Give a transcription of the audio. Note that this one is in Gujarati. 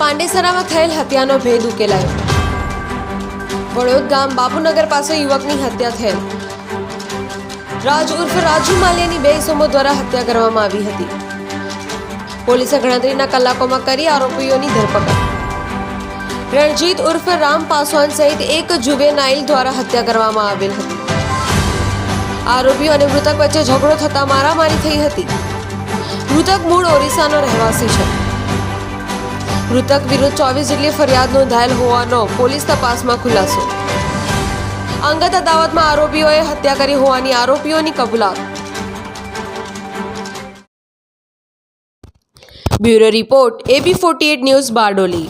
પાંડેસરામાં થયેલ હત્યાનો ભેદ ઉકેલાયો. વડોદ ગામ બાપુનગર પાસે યુવકની હત્યા થયેલ. રાજ ઉર્ફ રાજુ માલિયાની બે ઇસમો દ્વારા હત્યા કરવામાં આવી હતી. પોલીસે ગણતરીના કલાકોમાં કરી આરોપીઓની ધરપકડ. રણજીત ઉર્ફ રામ પાસવાન સહિત એક જુવેનાઇલ દ્વારા હત્યા કરવામાં આવેલ હતી. આરોપીઓ અને મૃતક વચ્ચે ઝઘડો થતા મારામારી થઈ હતી. મૃતક મૂળ ઓરિસ્સાનો રહેવાસી છે. મૃતક વિરુદ્ધ ચોવીસ જેટલી ફરિયાદ નોંધાયેલ હોવાનો પોલીસ તપાસમાં ખુલાસો. અંગત અદાવતમાં આરોપીઓએ હત્યા કરી હોવાની આરોપીઓની કબૂલાત. Bureau report, AB forty news Bardoli.